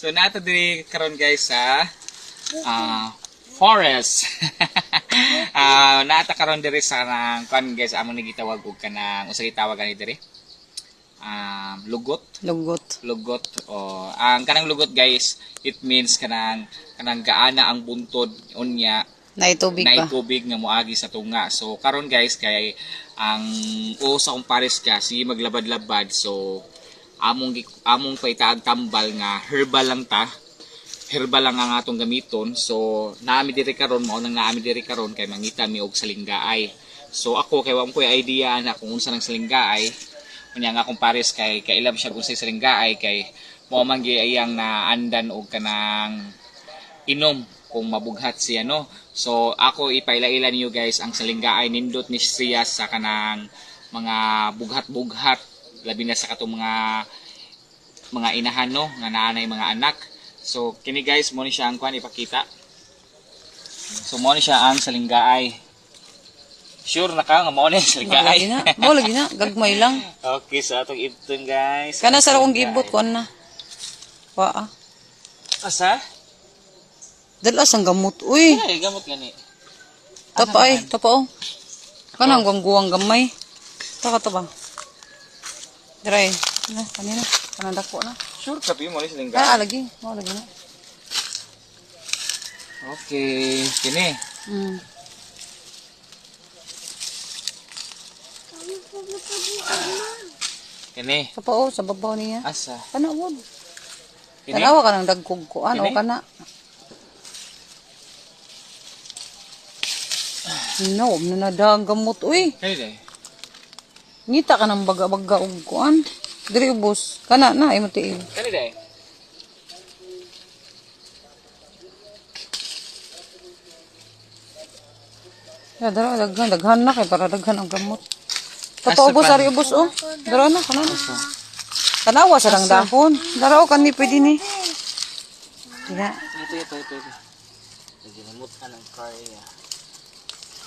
So nato diri karon guys sa ah, forest. Ah, naata karon diri sa nang kan guys amo ni gitawag og kanang usa gitawag ani diri. Um, lugot, Lugot. lugot o ang kanang lugot guys, it means kanang kanang gaana ang buntod unya Na itubig na ba? tubig nga moagi sa tunga. So karon guys kay ang o sa kong pares ka sige maglabad-labad so among among paitaag tambal nga herbal lang ta. Herbal lang ang atong gamiton. So naami diri karon mao nang naami diri karon kay mangita mi og salinggaay. So ako kay wa ko idea na kung unsa nang salinggaay. Unya nga akong pares kay kailam siya kung sa salinggaay kay mao man gi ayang na andan og kanang inom kung mabughat siya no? So ako ipaila-ila niyo guys ang salinggaay nindot ni siya sa kanang mga bughat-bughat labi na sa katong mga mga inahan no nga nanay mga anak so kini guys mo ni siya ang kwan ipakita so mo ni siya ang salinggaay sure na ka nga mo ni salinggaay na. Mo lagi na. Gagmay lang. okay so atong ibton guys Kana sa akong gibot ko na. Wa ah. asa Dalas ang gamot. Uy, ay gamot gani tapa ay, tapa oh. Kanang guwang gamay. Taka to Dray. Na, kanina. Kanang dako na. sure ka mo ni salinggaay Kaya lagi. Mo lagi na. okay kini Mm. kini Tapa oh, sa babaw niya. asa Kana wod. kini Tanawa ka ng dagkog ko. Ano ka na? No, nanadaang gamot. Uy, kini ngita ka ng baga-baga og kuan. Diri ubos. Kana na, ay matiil. kani day Ya, dara, daghan, daghan na kay para daghan ang gamot. Tapaubos, pa? ari ubos, oh. Dara na, kana na. Tanawa sa lang dahon. Dara, oh, kani pwede ni. Kaya, ito ito ito ginamot ka ng car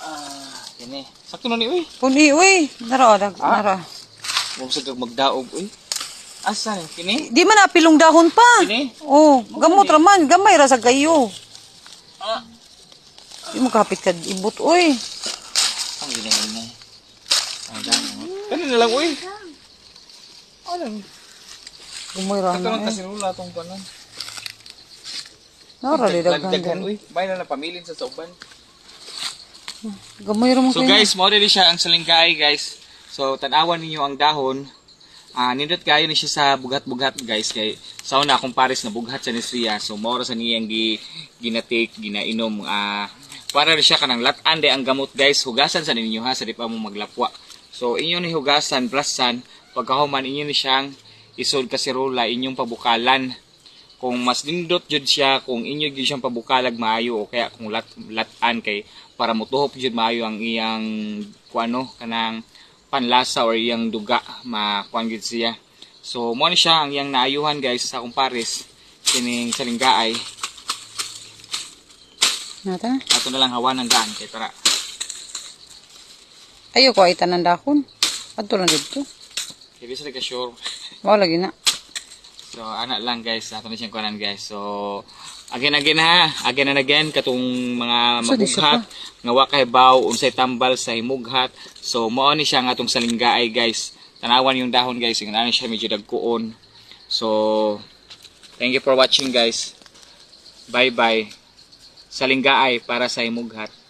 ah kini sakto na ni uy puni, uy. Dara, oh, dag, Ah. dara. huwag sa kag magdaog uy asa ni kini Di man napilong dahon pa. kini Oh, gamot raman. Gamay ra sa gayo. ah Di mo kapit ka ibot, uy. ang ginamot na ay dami kani na lang uy ano Gamay ra sakto na lang eh. kasinula tong panon Nara, di daghan. uy bay na lang pamilin sa sauban Gamay ra mo So kayo. guys, mo rin siya ang salingkay guys. So tanawan ninyo ang dahon. Ah, nindot kayo ni siya sa bugat-bugat guys kay sa una akong pares na bughat sa ni siya. So mo sa niyang gi ginatake, ginainom ah para rin siya kanang latan de ang gamot guys. Hugasan sa ninyo ha sa di pa mo maglapwa. So inyo ni hugasan plusan pagkahuman inyo ni siyang isod kasirola inyong pabukalan kung mas lindot jud siya kung inyo gyud siyang pabukalag maayo o kaya kung lat latan kay para mutuhop jud maayo ang iyang kuano kanang panlasa or iyang duga makuan gyud siya so mo ni siya ang iyang naayuhan guys sa akong pares kining salinggaay Nata. ato na lang hawan ng gaan kay tara Ayo ko ay tanan dahon. Adto lang dito. kay di sa ka sure Mao lagi na. So, ana lang guys, ato na siyang kuanan guys. So, again again ha, again and again katong mga So, mabughat nga wa kay baw unsay tambal sa himughat. So, mao ni siya nga atong salinggaay guys. Tanawan yung dahon guys, yung ano siya medyo dagkuon. So, thank you for watching guys. Bye bye. Salinggaay para sa himughat.